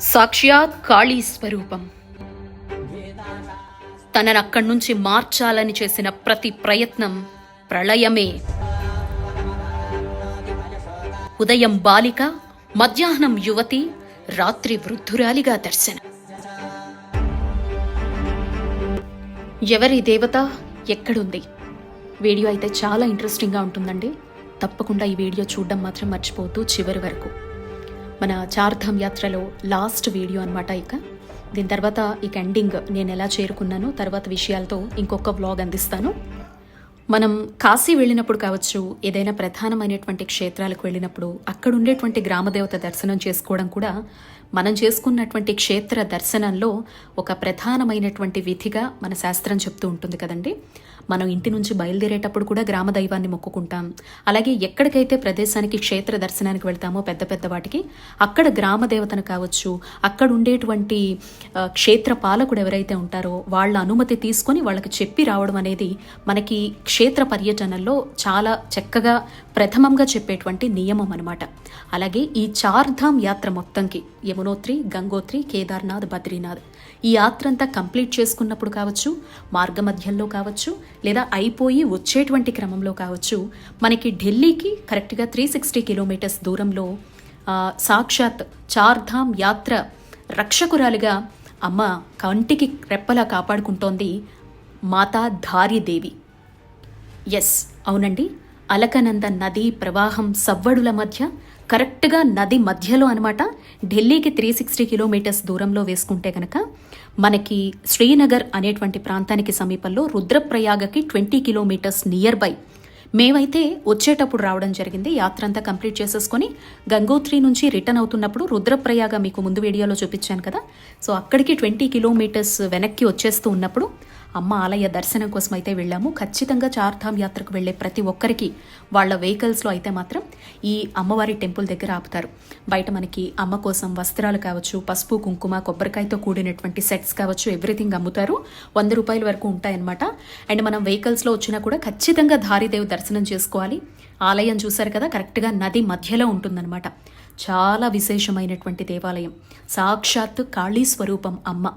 సాక్షాత్ కాళీ స్వరూపం. తనను అక్కడి నుంచి మార్చాలని చేసిన ప్రతి ప్రయత్నం ప్రళయమే. ఉదయం బాలిక మధ్యాహ్నం యువతి రాత్రి వృద్ధురాలిగా దర్శనం. ఎవరి దేవత ఎక్కడుంది? వీడియో అయితే చాలా ఇంట్రెస్టింగ్గా ఉంటుందండి. తప్పకుండా ఈ వీడియో చూడడం మాత్రం మర్చిపోతూ చివరి వరకు. మన చార్ధామ్ యాత్రలో లాస్ట్ వీడియో అనమాట ఇక. దీని తర్వాత ఇక ఎండింగ్ నేను ఎలా చేరుకున్నానో తర్వాత విషయాలతో ఇంకొక వ్లాగ్ అందిస్తాను. మనం కాశీ వెళ్ళినప్పుడు కావచ్చు ఏదైనా ప్రధానమైనటువంటి క్షేత్రాలకు వెళ్ళినప్పుడు అక్కడ ఉండేటువంటి గ్రామదేవత దర్శనం చేసుకోవడం కూడా మనం చేసుకున్నటువంటి క్షేత్ర దర్శనంలో ఒక ప్రధానమైనటువంటి విధిగా మన శాస్త్రం చెప్తూ ఉంటుంది కదండి. మనం ఇంటి నుంచి బయలుదేరేటప్పుడు కూడా గ్రామ దైవాన్ని మొక్కుకుంటాం. అలాగే ఎక్కడికైతే ప్రదేశానికి క్షేత్ర దర్శనానికి వెళ్తామో పెద్ద పెద్ద వాటికి అక్కడ గ్రామ దేవతను కావచ్చు అక్కడ ఉండేటువంటి క్షేత్ర పాలకుడు ఎవరైతే ఉంటారో వాళ్ళ అనుమతి తీసుకొని వాళ్ళకి చెప్పి రావడం అనేది మనకి క్షేత్ర పర్యటనలో చాలా చక్కగా ప్రథమంగా చెప్పేటువంటి నియమం అనమాట అలాగే ఈ చార్ధామ్ యాత్ర మొత్తంకి యమునోత్రి గంగోత్రి కేదార్నాథ్ బద్రీనాథ్. ఈ యాత్ర అంతా కంప్లీట్ చేసుకున్నప్పుడు కావచ్చు మార్గ మధ్యంలో కావచ్చు లేదా అయిపోయి వచ్చేటువంటి క్రమంలో కావచ్చు మనకి ఢిల్లీకి కరెక్ట్గా త్రీ సిక్స్టీ కిలోమీటర్స్ దూరంలో సాక్షాత్ చార్ధామ్ యాత్ర రక్షకురాలుగా అమ్మ కంటికి రెప్పలా కాపాడుకుంటోంది మాతా ధారీదేవి. ఎస్ అవునండి. అలకనంద నదీ ప్రవాహం సవ్వడుల మధ్య కరెక్ట్గా నది మధ్యలో అనమాట ఢిల్లీకి త్రీ సిక్స్టీ కిలోమీటర్స్ దూరంలో వేసుకుంటే కనుక మనకి శ్రీనగర్ అనేటువంటి ప్రాంతానికి సమీపంలో రుద్రప్రయాగకి ట్వంటీ కిలోమీటర్స్ నియర్ బై మేమైతే వచ్చేటప్పుడు రావడం జరిగింది. యాత్ర అంతా కంప్లీట్ చేసేసుకొని గంగోత్రి నుంచి రిటర్న్ అవుతున్నప్పుడు రుద్రప్రయాగ మీకు ముందు వీడియోలో చూపించాను కదా. సో అక్కడికి ట్వంటీ కిలోమీటర్స్ వెనక్కి వచ్చేస్తూ ఉన్నప్పుడు అమ్మ ఆలయ దర్శనం కోసం అయితే వెళ్ళాము. ఖచ్చితంగా చార్ధామ్ యాత్రకు వెళ్ళే ప్రతి ఒక్కరికి వాళ్ళ వెహికల్స్లో అయితే మాత్రం ఈ అమ్మవారి టెంపుల్ దగ్గర ఆపుతారు. బయట మనకి అమ్మ కోసం వస్త్రాలు కావచ్చు పసుపు కుంకుమ కొబ్బరికాయతో కూడినటువంటి సెట్స్ కావచ్చు ఎవ్రీథింగ్ అమ్ముతారు. వంద రూపాయల వరకు ఉంటాయన్నమాట. అండ్ మనం వెహికల్స్లో వచ్చినా కూడా ఖచ్చితంగా ధారిదేవి దర్శనం చేసుకోవాలి. ఆలయం చూశారు కదా కరెక్ట్గా నది మధ్యలో ఉంటుందన్నమాట. చాలా విశేషమైనటువంటి దేవాలయం. సాక్షాత్తు కాళీ స్వరూపం అమ్మ.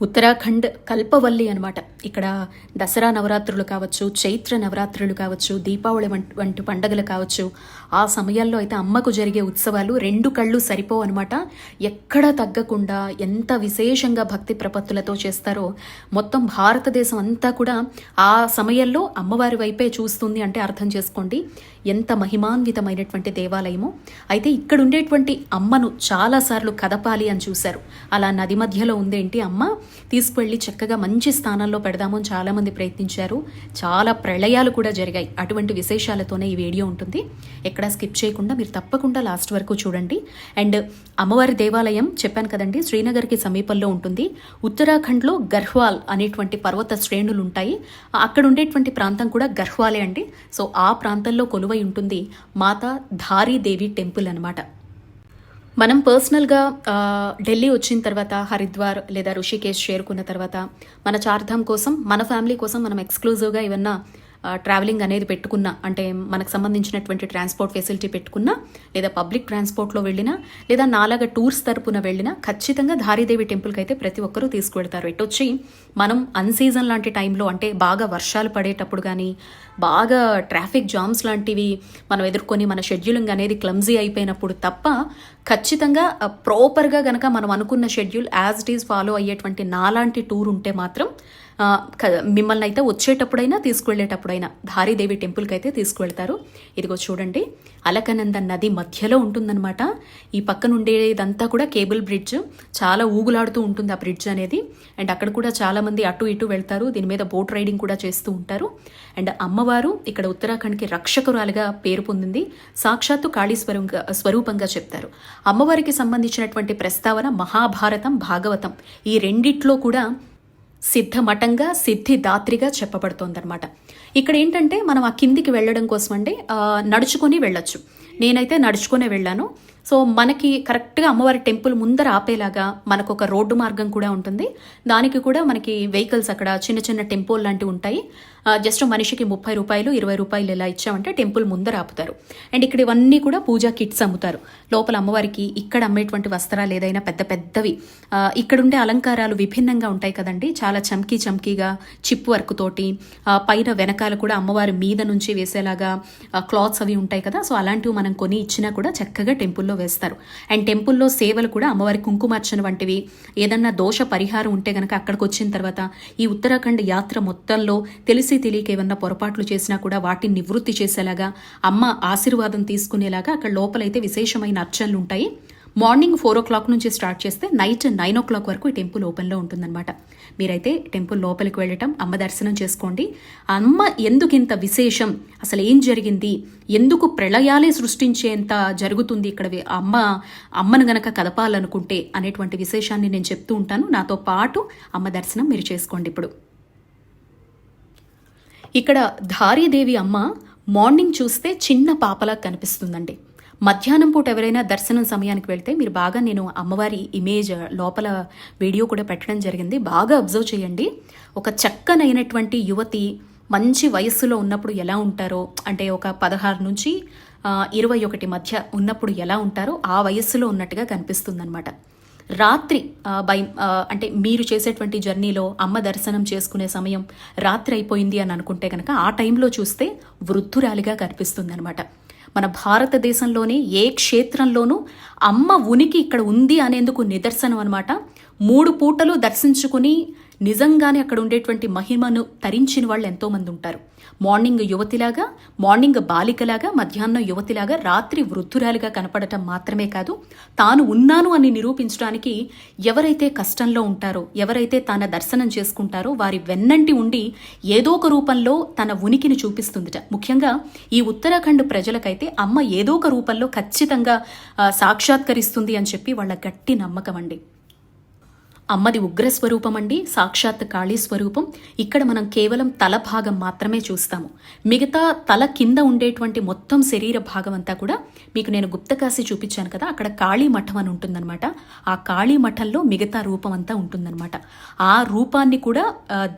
ఉత్తరాఖండ్ కల్పవల్లి అనమాట ఇక్కడ దసరా నవరాత్రులు కావచ్చు చైత్ర నవరాత్రులు కావచ్చు దీపావళి వంటి వంటి పండగలు కావచ్చు ఆ సమయాల్లో అయితే అమ్మకు జరిగే ఉత్సవాలు రెండు కళ్ళు సరిపోవు అనమాట ఎక్కడ తగ్గకుండా ఎంత విశేషంగా భక్తి ప్రపత్తులతో చేస్తారో మొత్తం భారతదేశం అంతా కూడా ఆ సమయంలో అమ్మవారి వైపే చూస్తుంది అంటే అర్థం చేసుకోండి. ఎంత మహిమాన్వితమైనటువంటి దేవాలయము. అయితే ఇక్కడ ఉండేటువంటి అమ్మను చాలాసార్లు కదపాలి అని చూశారు. అలా నది మధ్యలో ఉందేంటి అమ్మ? తీసుకువెళ్ళి చక్కగా మంచి స్థానంలో పెడదామని చాలామంది ప్రయత్నించారు. చాలా ప్రళయాలు కూడా జరిగాయి. అటువంటి విశేషాలతోనే ఈ వీడియో ఉంటుంది. ఎక్కడా స్కిప్ చేయకుండా మీరు తప్పకుండా లాస్ట్ వరకు చూడండి. అండ్ అమ్మవారి దేవాలయం చెప్పాను కదండి శ్రీనగర్కి సమీపంలో ఉంటుంది. ఉత్తరాఖండ్లో గర్హ్వాల్ అనేటువంటి పర్వత శ్రేణులు ఉంటాయి. అక్కడ ఉండేటువంటి ప్రాంతం కూడా గర్హ్వాలే అండి. సో ఆ ప్రాంతంలో కొలువై ఉంటుంది. మాతా ధారీదేవి టెంపుల్ అన్నమాట. మనం పర్సనల్గా ఢిల్లీ వచ్చిన తర్వాత హరిద్వార్ లేదా ఋషికేశ్ చేరుకున్న తర్వాత మన చార్ధామ్ కోసం మన ఫ్యామిలీ కోసం మనం ఎక్స్క్లూజివ్గా ఏమన్నా ట్రావెలింగ్ అనేది పెట్టుకున్నా అంటే మనకు సంబంధించినటువంటి ట్రాన్స్పోర్ట్ ఫెసిలిటీ పెట్టుకున్నా లేదా పబ్లిక్ ట్రాన్స్పోర్ట్లో వెళ్ళినా లేదా నాలాగా టూర్స్ తరపున వెళ్ళినా ఖచ్చితంగా ధారీదేవి టెంపుల్కి అయితే ప్రతి ఒక్కరూ తీసుకువెళ్తారు. వచ్చి మనం అన్సీజన్ లాంటి టైంలో అంటే బాగా వర్షాలు పడేటప్పుడు కానీ బాగా ట్రాఫిక్ జామ్స్ లాంటివి మనం ఎదుర్కొని మన షెడ్యూలింగ్ అనేది క్లమ్జీ అయిపోయినప్పుడు తప్ప ఖచ్చితంగా ప్రాపర్గా గనక మనం అనుకున్న schedule as it is follow అయ్యేటువంటి నాలాంటి టూర్ ఉంటే మాత్రం మిమ్మల్ని అయితే వచ్చేటప్పుడైనా తీసుకువెళ్ళేటప్పుడైనా ధారీదేవి టెంపుల్కి అయితే తీసుకువెళ్తారు. ఇదిగో చూడండి అలకనంద నది మధ్యలో ఉంటుందన్నమాట. ఈ పక్కన ఉండేదంతా కూడా కేబుల్ బ్రిడ్జ్ చాలా ఊగులాడుతూ ఉంటుంది ఆ బ్రిడ్జ్ అనేది. అండ్ అక్కడ కూడా చాలామంది అటు ఇటు వెళ్తారు. దీని మీద బోట్ రైడింగ్ కూడా చేస్తూ ఉంటారు. అండ్ అమ్మవారు ఇక్కడ ఉత్తరాఖండ్కి రక్షకురాలుగా పేరు పొందింది. సాక్షాత్తు కాళీ స్వరూపంగా చెప్తారు. అమ్మవారికి సంబంధించినటువంటి ప్రస్తావన మహాభారతం భాగవతం ఈ రెండిట్లో కూడా సిద్ధమఠంగా సిద్ధిదాత్రిగా చెప్పబడుతోందనమాట ఇక్కడ ఏంటంటే మనం ఆ కిందికి వెళ్ళడం కోసం అంటే నడుచుకొని వెళ్ళొచ్చు. నేనైతే నడుచుకునే వెళ్ళాను. సో మనకి కరెక్ట్గా అమ్మవారి టెంపుల్ ముందర ఆపేలాగా మనకు ఒక రోడ్డు మార్గం కూడా ఉంటుంది. దానికి కూడా మనకి వెహికల్స్ అక్కడ చిన్న చిన్న టెంపుల్ లాంటివి ఉంటాయి. జస్ట్ మనిషికి ముప్పై రూపాయలు ఇరవై రూపాయలు ఇలా ఇచ్చామంటే టెంపుల్ ముందర ఆపుతారు. అండ్ ఇక్కడ ఇవన్నీ కూడా పూజా కిట్స్ అమ్ముతారు. లోపల అమ్మవారికి ఇక్కడ అమ్మేటువంటి వస్త్రాలు ఏదైనా పెద్ద పెద్దవి. ఇక్కడ ఉండే అలంకారాలు విభిన్నంగా ఉంటాయి కదండి. చాలా చమ్కీ చమ్కీగా చిప్ వర్క్ తోటి పైన వెనకాల కూడా అమ్మవారి మీద నుంచి వేసేలాగా క్లాత్స్ అవి ఉంటాయి కదా. సో అలాంటివి మనం కొని ఇచ్చినా కూడా చక్కగా టెంపుల్లో వేస్తారు. అండ్ టెంపుల్లో సేవలు కూడా అమ్మవారి కుంకుమార్చన వంటివి. ఏదన్నా దోష పరిహారం ఉంటే గనక అక్కడికి వచ్చిన తర్వాత ఈ ఉత్తరాఖండ్ యాత్ర మొత్తంలో తెలిసి తెలియక ఏమన్నా పొరపాట్లు చేసినా కూడా వాటిని నివృత్తి చేసేలాగా అమ్మ ఆశీర్వాదం తీసుకునేలాగా అక్కడ లోపలైతే విశేషమైన అర్చనలు ఉంటాయి. మార్నింగ్ ఫోర్ ఓ క్లాక్ నుంచి స్టార్ట్ చేస్తే నైట్ నైన్ ఓ క్లాక్ వరకు ఈ టెంపుల్ ఓపెన్లో ఉంటుందన్నమాట. మీరైతే టెంపుల్ లోపలికి వెళ్ళటం అమ్మ దర్శనం చేసుకోండి. అమ్మ ఎందుకు ఇంత విశేషం? అసలు ఏం జరిగింది? ఎందుకు ప్రళయాలే సృష్టించేంత జరుగుతుంది ఇక్కడ? అమ్మ అమ్మను గనక కదపాలనుకుంటే అనేటువంటి విశేషాన్ని నేను చెప్తూ ఉంటాను. నాతో పాటు అమ్మ దర్శనం మీరు చేసుకోండి ఇప్పుడు. ఇక్కడ ధారీదేవి అమ్మ మార్నింగ్ చూస్తే చిన్న పాపలా కనిపిస్తుందండి. మధ్యాహ్నం పూట ఎవరైనా దర్శనం సమయానికి వెళ్తే మీరు బాగా నేను అమ్మవారి ఇమేజ్ లోపల వీడియో కూడా పెట్టడం జరిగింది. బాగా అబ్జర్వ్ చేయండి. ఒక చక్కనైనటువంటి యువతి మంచి వయస్సులో ఉన్నప్పుడు ఎలా ఉంటారో అంటే ఒక పదహారు నుంచి ఇరవై ఒకటి మధ్య ఉన్నప్పుడు ఎలా ఉంటారో ఆ వయస్సులో ఉన్నట్టుగా కనిపిస్తుందన్నమాట. రాత్రి బై అంటే మీరు చేసేటువంటి జర్నీలో అమ్మ దర్శనం చేసుకునే సమయం రాత్రి అయిపోయింది అని అనుకుంటే కనుక ఆ టైంలో చూస్తే వృద్ధురాలిగా కనిపిస్తుందన్నమాట. మన భారతదేశంలోనే ఏ క్షేత్రంలోనూ అమ్మ ఉనికి ఇక్కడ ఉంది అనేందుకు నిదర్శనం అనమాట మూడు పూటలు దర్శించుకుని నిజంగానే అక్కడ ఉండేటువంటి మహిమను తరించిన వాళ్ళు ఎంతోమంది ఉంటారు. మార్నింగ్ యువతిలాగా మార్నింగ్ బాలికలాగా మధ్యాహ్నం యువతిలాగా రాత్రి వృద్ధురాలిగా కనపడటం మాత్రమే కాదు తాను ఉన్నాను అని నిరూపించడానికి ఎవరైతే కష్టంలో ఉంటారో ఎవరైతే తన దర్శనం చేసుకుంటారో వారి వెన్నంటి ఉండి ఏదో ఒక రూపంలో తన ఉనికిని చూపిస్తుందిట. ముఖ్యంగా ఈ ఉత్తరాఖండ్ ప్రజలకైతే అమ్మ ఏదో ఒక రూపంలో ఖచ్చితంగా సాక్షాత్కరిస్తుంది అని చెప్పి వాళ్ళ గట్టి నమ్మకం అండి. అమ్మది ఉగ్ర స్వరూపం అండి సాక్షాత్ కాళీ స్వరూపం ఇక్కడ మనం కేవలం తల భాగం మాత్రమే చూస్తాము. మిగతా తల కింద ఉండేటువంటి మొత్తం శరీర భాగం అంతా కూడా మీకు నేను గుప్తకాశి చూపించాను కదా అక్కడ కాళీ మఠం అని ఉంటుందన్నమాట. ఆ కాళీ మఠంలో మిగతా రూపం అంతా ఉంటుందన్నమాట. ఆ రూపాన్ని కూడా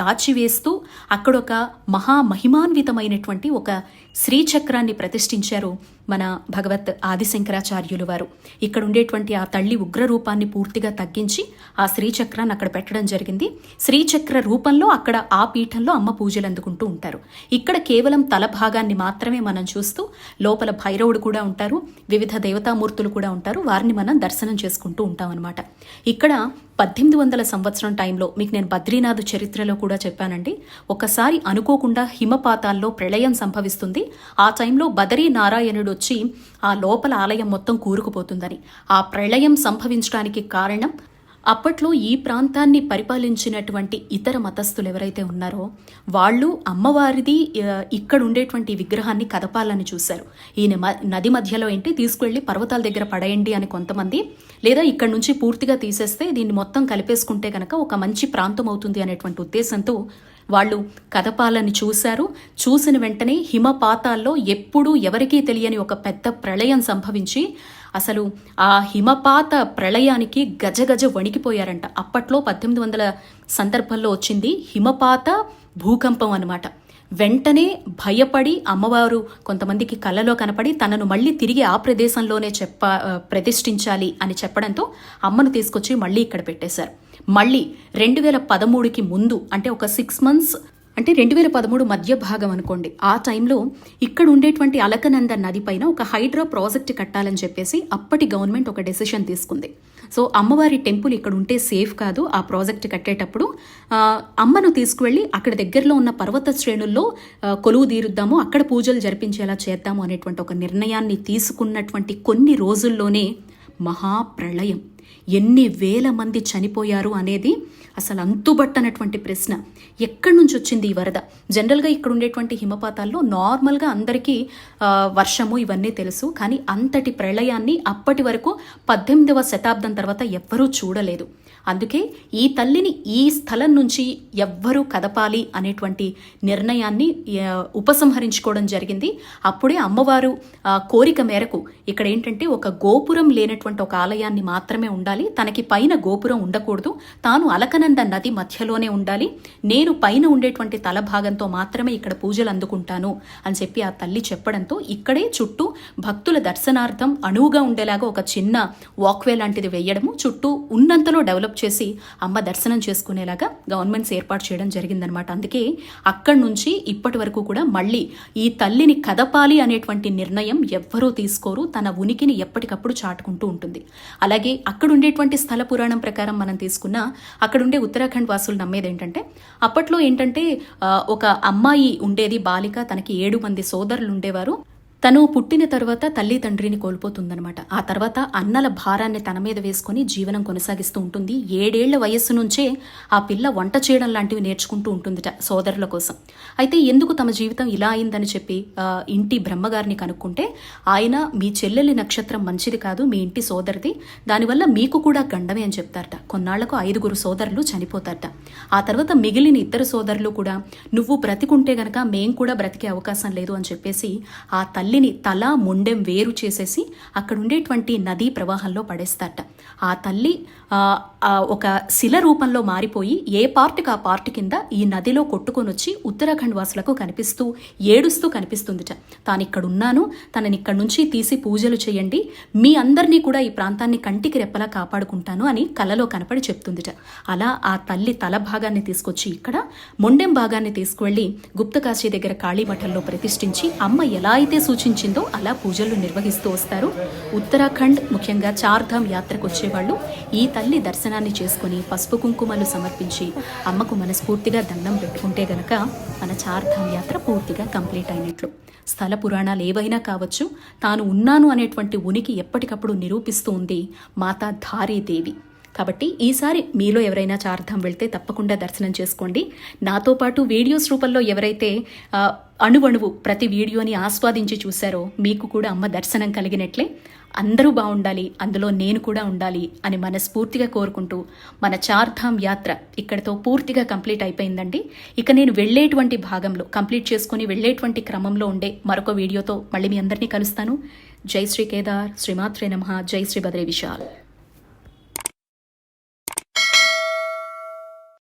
దాచివేస్తూ అక్కడ ఒక మహామహిమాన్వితమైనటువంటి ఒక శ్రీచక్రాన్ని ప్రతిష్ఠించారు మన భగవత్ ఆదిశంకరాచార్యులు వారు. ఇక్కడ ఉండేటువంటి ఆ తల్లి ఉగ్ర రూపాన్ని పూర్తిగా తగ్గించి ఆ శ్రీ శ్రీచక్రాన్ని అక్కడ పెట్టడం జరిగింది. శ్రీచక్ర రూపంలో అక్కడ ఆ పీఠంలో అమ్మ పూజలు అందుకుంటూ ఉంటారు. ఇక్కడ కేవలం తల భాగాన్ని మాత్రమే మనం చూస్తూ లోపల భైరవుడు కూడా ఉంటారు వివిధ దేవతామూర్తులు కూడా ఉంటారు. వారిని మనం దర్శనం చేసుకుంటూ ఉంటాం అనమాట ఇక్కడ పద్దెనిమిది వందల సంవత్సరం టైంలో మీకు నేను బద్రీనాథ్ చరిత్రలో కూడా చెప్పానండి. ఒకసారి అనుకోకుండా హిమపాతాల్లో ప్రళయం సంభవిస్తుంది. ఆ టైంలో బదరీ నారాయణుడు వచ్చి ఆ లోపల ఆలయం మొత్తం కూరుకుపోతుందని. ఆ ప్రళయం సంభవించడానికి కారణం అప్పట్లో ఈ ప్రాంతాన్ని పరిపాలించినటువంటి ఇతర మతస్థులు ఎవరైతే ఉన్నారో వాళ్ళు అమ్మవారిది ఇక్కడ ఉండేటువంటి విగ్రహాన్ని కదపాలని చూశారు. ఈయన నది మధ్యలో ఏంటి తీసుకువెళ్ళి పర్వతాల దగ్గర పడేయండి అని కొంతమంది లేదా ఇక్కడ నుంచి పూర్తిగా తీసేస్తే దీన్ని మొత్తం కలిపేసుకుంటే కనుక ఒక మంచి ప్రాంతం అవుతుంది అనేటువంటి ఉద్దేశంతో వాళ్ళు కదపాలని చూశారు. చూసిన వెంటనే హిమపాతాల్లో ఎప్పుడూ ఎవరికీ తెలియని ఒక పెద్ద ప్రళయం సంభవించి అసలు ఆ హిమపాత ప్రళయానికి గజగజ వణికిపోయారంట. అప్పట్లో పద్దెనిమిది వందల సందర్భంలో వచ్చింది హిమపాత భూకంపం అనమాట వెంటనే భయపడి అమ్మవారు కొంతమందికి కళ్ళలో కనపడి తనను మళ్ళీ తిరిగి ఆ ప్రదేశంలోనే చెప్ప ప్రతిష్ఠించాలి అని చెప్పడంతో అమ్మను తీసుకొచ్చి మళ్ళీ ఇక్కడ పెట్టేశారు. మళ్ళీ రెండు వేల పదమూడుకి ముందు అంటే ఒక సిక్స్ మంత్స్ అంటే రెండు వేల పదమూడు మధ్య భాగం అనుకోండి. ఆ టైంలో ఇక్కడ ఉండేటువంటి అలకనంద నది పైన ఒక హైడ్రా ప్రాజెక్ట్ కట్టాలని చెప్పేసి అప్పటి గవర్నమెంట్ ఒక డెసిషన్ తీసుకుంది. సో అమ్మవారి టెంపుల్ ఇక్కడ ఉంటే సేఫ్ కాదు ఆ ప్రాజెక్ట్ కట్టేటప్పుడు. అమ్మను తీసుకువెళ్ళి అక్కడ దగ్గరలో ఉన్న పర్వత శ్రేణుల్లో కొలువు తీరుద్దాము అక్కడ పూజలు జరిపించేలా చేద్దాము అనేటువంటి ఒక నిర్ణయాన్ని తీసుకున్నటువంటి కొన్ని రోజుల్లోనే మహాప్రళయం. ఎన్ని వేల మంది చనిపోయారు అనేది అసలు అంతుబట్టనటువంటి ప్రశ్న. ఎక్కడి నుంచి వచ్చింది ఈ వరద? జనరల్గా ఇక్కడ ఉండేటువంటి హిమపాతాల్లో నార్మల్గా అందరికీ వర్షము ఇవన్నీ తెలుసు. కానీ అంతటి ప్రళయాన్ని అప్పటి వరకు పద్దెనిమిదవ శతాబ్దం తర్వాత ఎవ్వరూ చూడలేదు. అందుకే ఈ తల్లిని ఈ స్థలం నుంచి ఎవ్వరూ కదపాలి అనేటువంటి నిర్ణయాన్ని ఉపసంహరించుకోవడం జరిగింది. అప్పుడే అమ్మవారు కోరిక మేరకు ఇక్కడ ఏంటంటే ఒక గోపురం లేనటువంటి ఒక ఆలయాన్ని మాత్రమే ఉండాలి తనకి పైన గోపురం ఉండకూడదు తాను అలకనంద నది మధ్యలోనే ఉండాలి నేను పైన ఉండేటువంటి తల భాగంతో మాత్రమే ఇక్కడ పూజలు అందుకుంటాను అని చెప్పి ఆ తల్లి చెప్పడంతో ఇక్కడే చుట్టూ భక్తుల దర్శనార్థం అణువుగా ఉండేలాగా ఒక చిన్న వాక్వే లాంటిది వేయడము చుట్టూ ఉన్నంతలో డెవలప్ చేసి అమ్మ దర్శనం చేసుకునేలాగా గవర్నమెంట్స్ ఏర్పాటు చేయడం జరిగిందనమాట అందుకే అక్కడి నుంచి ఇప్పటి వరకు కూడా మళ్ళీ ఈ తల్లిని కదపాలి అనేటువంటి నిర్ణయం ఎవ్వరూ తీసుకోరు తన ఉనికిని ఎప్పటికప్పుడు చాటుకుంటూ ఉంటుంది. అలాగే అక్కడ ఉండేటువంటి స్థల పురాణం ప్రకారం మనం తీసుకున్న అక్కడుండే ఉత్తరాఖండ్ వాసులు నమ్మేది ఏంటంటే అప్పట్లో ఏంటంటే ఒక అమ్మాయి ఉండేది బాలిక తనకి ఏడు మంది సోదరులు ఉండేవారు. తను పుట్టిన తర్వాత తల్లి తండ్రిని కోల్పోతుందనమాట ఆ తర్వాత అన్నల భారాన్ని తన మీద వేసుకొని జీవనం కొనసాగిస్తూ ఉంటుంది. ఏడేళ్ళ వయస్సు నుంచే ఆ పిల్ల వంట చేయడం లాంటివి నేర్చుకుంటూ ఉంటుందిట సోదరుల కోసం. అయితే ఎందుకు తమ జీవితం ఇలా అయిందని చెప్పి ఇంటి బ్రహ్మగారిని కనుక్కుంటే ఆయన మీ చెల్లెలి నక్షత్రం మంచిది కాదు మీ ఇంటి సోదరిది దానివల్ల మీకు కూడా గండమే అని చెప్తారట. కొన్నాళ్ళకు ఐదుగురు సోదరులు చనిపోతారట. ఆ తర్వాత మిగిలిన ఇద్దరు సోదరులు కూడా నువ్వు బ్రతికుంటే గనక మేం కూడా బ్రతికే అవకాశం లేదు అని చెప్పేసి ఆ తల్లి తల్లిని తల ముండెం వేరు చేసేసి అక్కడ ఉండేటువంటి నదీ ప్రవాహంలో పడేస్తారట. ఆ తల్లి ఆ, ఒక శిల రూపంలో మారిపోయి ఏ పార్ట్కి ఆ పార్ట్ కింద ఈ నదిలో కొట్టుకొని వచ్చి ఉత్తరాఖండ్ వాసులకు కనిపిస్తూ ఏడుస్తూ కనిపిస్తుందిట. తాను ఇక్కడ ఉన్నాను తనని ఇక్కడ నుంచి తీసి పూజలు చేయండి మీ అందరినీ కూడా ఈ ప్రాంతాన్ని కంటికి రెప్పలా కాపాడుకుంటాను అని కలలో కనపడి చెప్తుందిట. అలా ఆ తల్లి తల భాగాన్ని తీసుకొచ్చి ఇక్కడ మొండెం భాగాన్ని తీసుకువెళ్ళి గుప్తకాశీ దగ్గర కాళీమఠంలో ప్రతిష్ఠించి అమ్మ ఎలా అయితే సూచించిందో అలా పూజలు నిర్వహిస్తూ వస్తారు. ఉత్తరాఖండ్ ముఖ్యంగా చార్ధామ్ యాత్రకు వచ్చేవాళ్ళు ఈ తల్లి దర్శనాన్ని చేసుకుని పసుపు కుంకుమలు సమర్పించి అమ్మకు మనస్ఫూర్తిగా దండం పెట్టుకుంటే గనక మన చార్ధామ్ యాత్ర పూర్తిగా కంప్లీట్ అయినట్లు. స్థల పురాణాలు ఏవైనా కావచ్చు తాను ఉన్నాను అనేటువంటి ఉనికి ఎప్పటికప్పుడు నిరూపిస్తూ ఉంది మాతా ధారీదేవి కాబట్టి ఈసారి మీలో ఎవరైనా చార్ధాం వెళ్తే తప్పకుండా దర్శనం చేసుకోండి. నాతో పాటు వీడియోస్ రూపంలో ఎవరైతే అణువణువు ప్రతి వీడియోని ఆస్వాదించి చూశారో మీకు కూడా అమ్మ దర్శనం కలిగినట్లే అందరూ బాగుండాలి అందులో నేను కూడా ఉండాలి అని మనస్ఫూర్తిగా కోరుకుంటూ మన చార్ధామ్ యాత్ర ఇక్కడితో పూర్తిగా కంప్లీట్ అయిపోయిందండి. ఇక నేను వెళ్ళేటువంటి భాగంలో కంప్లీట్ చేసుకొని వెళ్ళేటువంటి క్రమంలో ఉండే మరొక వీడియోతో మళ్ళీ మీ అందరినీ కలుస్తాను. జై శ్రీ కేదార్ శ్రీమాత్రే నమ జై శ్రీ బద్రే విశాల్